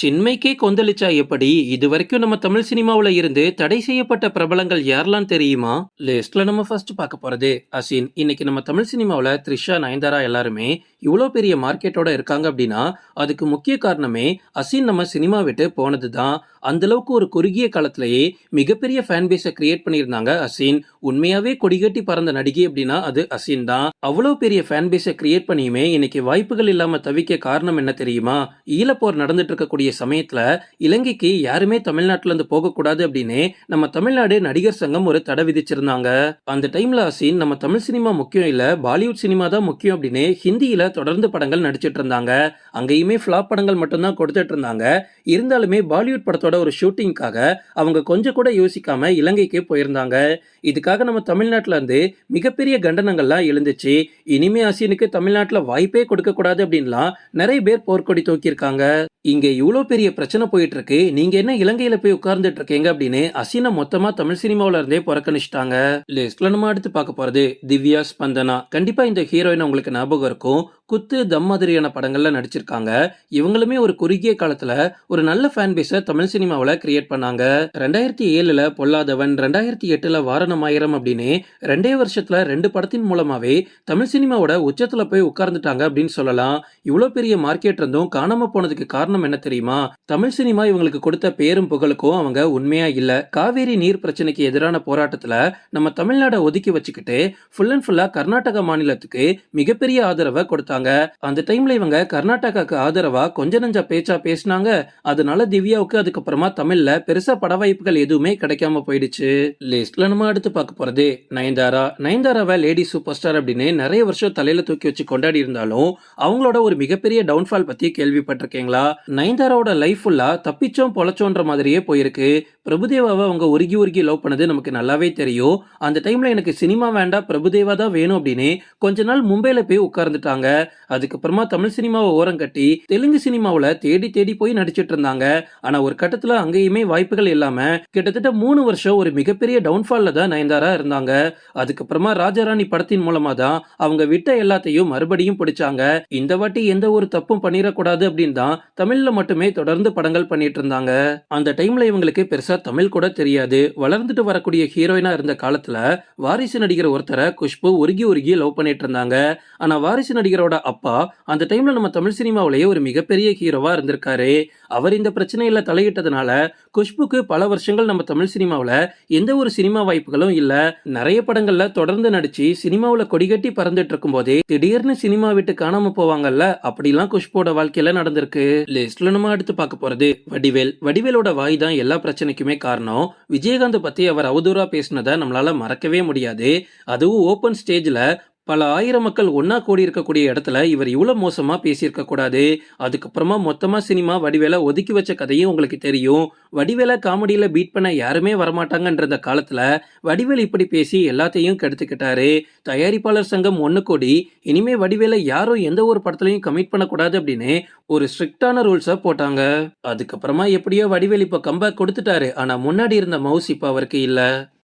சின்மைக்கே கொந்தளிச்சா எப்படி? இது வரைக்கும் நம்ம தமிழ் சினிமாவில் இருந்து தடை செய்யப்பட்ட பிரபலங்கள் யாரெல்லாம் தெரியுமா? லிஸ்ட்ல நம்ம ஃபர்ஸ்ட் பார்க்க போறது அசின். இன்னைக்கு நம்ம தமிழ் சினிமாவில் த்ரிஷா நயன்தாரா எல்லாருமே இவ்வளோ பெரிய மார்க்கெட்டோட இருக்காங்க அப்படின்னா அதுக்கு முக்கிய காரணமே அசின் நம்ம சினிமா விட்டு போனது தான் அந்த அளவுக்கு ஒரு குறுகிய காலத்திலேயே மிகப்பெரிய ஃபேன் பேஸை கிரியேட் பண்ணியிருந்தாங்க அசின். உண்மையாவே கொடிகட்டி பறந்த நடிகை அப்படின்னா அது அசின் தான். அவ்வளோ பெரிய ஃபேன் பேஸை கிரியேட் பண்ணியுமே இன்னைக்கு வாய்ப்புகள் இல்லாமல் தவிக்க காரணம் என்ன தெரியுமா? ஈழப்போர் நடந்துட்டு இருக்கக்கூடிய சமயத்துல இலங்கைக்கு யாருமே தமிழ்நாட்டிலேருந்து போகக்கூடாது அப்படின்னு நம்ம தமிழ்நாடு நடிகர் சங்கம் ஒரு தடை விதிச்சிருந்தாங்க. அந்த டைமில் அசின் நம்ம தமிழ் சினிமா முக்கியம் இல்ல பாலிவுட் சினிமா தான் முக்கியம் அப்படின்னு ஹிந்தியில் தொடர்ந்து படங்கள் நடிச்சிட்டு இருந்தாங்க. அங்கேயுமே ஃப்ளாப் படங்கள் மட்டும்தான் கொடுத்துட்டு இருந்தாங்க. இருந்தாலுமே பாலிவுட் படத்தோட ஒரு ஷூட்டிங்காக அவங்க கொஞ்சம் கூட யோசிக்காம இலங்கைக்கு போயிருந்தாங்க. இதுக்காக நம்ம தமிழ்நாட்டுல இருந்து மிகப்பெரிய கண்டனங்கள்லாம் எழுந்துச்சு. இனிமே அசினுக்கு தமிழ்நாட்டுல வாய்ப்பே கொடுக்க கூடாது அப்படின்லாம் நிறைய பேர் போர்க்கொடி தூக்கியிருக்காங்க. இங்க இவ்வளோ பெரிய பிரச்சனை போயிட்டு இருக்கு நீங்க என்ன இலங்கையில போய் உட்கார்ந்துட்டு இருக்கீங்க அப்படின்னு அசினா மொத்தமா தமிழ் சினிமாவில இருந்தே புறக்கணிச்சிட்டாங்க. லிஸ்ட்ல நம்ம அடுத்து பார்க்க போறது திவ்யா ஸ்பந்தனா. கண்டிப்பா இந்த ஹீரோயின் உங்களுக்கு ஞாபகம் இருக்கும். குத்து தம் மாதிரியான படங்கள்ல நடிச்சிருக்காங்க. இவங்களுமே ஒரு குறுகிய காலத்துல ஒரு நல்ல ஃபேன் பேஸை தமிழ் சினிமாவில் கிரியேட் பண்ணாங்க. ரெண்டாயிரத்தி ஏழுல பொல்லாதவன் ரெண்டாயிரத்தி எட்டுல வாரணமாயிரம் அப்படின்னு ரெண்டே வருஷத்துல ரெண்டு படத்தின் மூலமாவே தமிழ் சினிமாவோட உச்சத்துல போய் உட்கார்ந்துட்டாங்க அப்படின்னு சொல்லலாம். இவ்வளோ பெரிய மார்க்கெட் இருந்தும் காணாம போனதுக்கு காரணம் என்ன தெரியுமா? தமிழ் சினிமா இவங்களுக்கு கொடுத்த பேரும் புகழுக்கும் அவங்க உண்மையா இல்ல. காவேரி நீர் பிரச்சனைக்கு எதிரான போராட்டத்துல நம்ம தமிழ்நாடை ஒதுக்கி வச்சுக்கிட்டு ஃபுல் அண்ட் ஃபுல்லா கர்நாடகா மாநிலத்துக்கு மிகப்பெரிய ஆதரவை கொடுத்தாங்க. அந்த டைம்ல இவங்க கர்நாடகாக்கு ஆதரவா கொஞ்ச நஞ்ச பேச்சா பேசினாங்க. அதனால திவ்யாவுக்கு அதுக்கப்புறமா தமிழ்ல பெருசா பட வாய்ப்புகள் எதுவுமே கிடைக்காம போயிடுச்சு. லிஸ்ட்ல நம்ம அடுத்து பார்க்க போறது நயன்தாரா. நயன்தாராவை லேடி சூப்பர் ஸ்டார் அப்படின்னு நிறைய வருஷம் தலையில தூக்கி வச்சு கொண்டாடி இருந்தாலும் அவங்களோட ஒரு மிகப்பெரிய டவுன்ஃபால் பத்தி கேள்விப்பட்டிருக்கீங்களா? நயன்தாராவோட லைஃப் ஃபுல்லா தப்பிச்சோம் பொழைச்சோன்ற மாதிரியே போயிருக்கு. பிரபுதேவாவை அவங்க உருகி உருகி லவ் பண்ணது நமக்கு நல்லாவே தெரியும். அந்த டைம்ல எனக்கு சினிமா வேண்டாம் பிரபுதேவா தான் வேணும் அப்படின்னு கொஞ்ச நாள் மும்பையில போய் உட்கார்ந்துட்டாங்க. அதுக்கப்புறமா தமிழ் சினிமாவை ஓரம் கட்டி தெலுங்கு சினிமாவில் தேடி தேடி போய் நடிச்சிட்டு இருந்தாங்க ஆனால் ஒரு கட்டத்தில் அங்கேயுமே வாய்ப்புகள் இல்லாமல் கிட்டத்தட்ட மூணு வருஷம் ஒரு மிகப்பெரிய டவுன்ஃபாலில் தான் நயன்தாரா இருந்தாங்க. அதுக்கப்புறமா ராஜாராணி படத்தின் மூலமாக தான் அவங்க விட்ட எல்லாத்தையும் மறுபடியும் பிடிச்சாங்க. இந்த வாட்டி எந்த ஒரு தப்பும் பண்ணிடக்கூடாது அப்படின்னு தான் தமிழில் மட்டுமே தொடர்ந்து படங்கள் பண்ணிட்டு இருந்தாங்க அந்த டைம்ல இவங்களுக்கு பெருசா தமிழ் கூட தெரியாது. வளர்ந்துட்டு வரக்கூடிய ஹீரோயினா இருந்த காலத்துல வாரிசு நடிகர் ஒருத்தரை குஷ்பு உருகி உருகி லவ் பண்ணிட்டு இருந்தாங்க ஆனா வாரிசு நடிகரோட அப்பா அந்த டைம்ல நம்ம தமிழ் சினிமாவிலேயே ஒரு மிகப்பெரிய ஹீரோவா இருந்திருக்காரு. அவர் இந்த பிரச்சனையில தலையிட்டதுனால குஷ்புக்கு பல வருஷங்கள் நம்ம தமிழ் சினிமாவில் எந்த ஒரு சினிமா வாய்ப்புகளும் இல்ல. நிறைய படங்கள்ல தொடர்ந்து நடிச்சு சினிமாவில் கொடிகட்டி பறந்துட்டு இருக்கும் போதே திடீர்னு சினிமா விட்டு காணாம போவாங்கல்ல அப்படிலாம் குஷ்போட வாழ்க்கையில நடந்திருக்கு. லிஸ்ட்ல நம்ம அடுத்து பார்க்க போறது வடிவேல். வடிவேலோட வாய் தான் எல்லா பிரச்சனைக்குமே காரணம். விஜயகாந்த் பத்தி அவர் அவதூறா பேசினதை நம்மளால மறக்கவே முடியாது. அதுவும் ஓப்பன் ஸ்டேஜ்ல பல ஆயிரம் மக்கள் ஒன்னா கூடி இருக்கக்கூடிய இடத்துல இவர் இவ்வளவு மோசமா பேசியிருக்க கூடாது. அதுக்கப்புறமா மொத்தமா சினிமா வடிவேல ஒதுக்கி வச்ச கதையும் உங்களுக்கு தெரியும். வடிவேல காமெடியில பீட் பண்ண யாருமே வரமாட்டாங்கன்ற அந்த காலத்துல வடிவேல் இப்படி பேசி எல்லாத்தையும் கெடுத்துக்கிட்டாரு. தயாரிப்பாளர் சங்கம் ஒன்று கூடி இனிமே வடிவேல யாரும் எந்த ஒரு படத்துலயும் கமிட் பண்ணக்கூடாது அப்படின்னு ஒரு ஸ்ட்ரிக்டான ரூல்ஸை போட்டாங்க. அதுக்கப்புறமா எப்படியோ வடிவேல் இப்போ கம்பேக் கொடுத்துட்டாரு. ஆனா முன்னாடி இருந்த மவுஸ் இப்போ அவருக்கு இல்லை.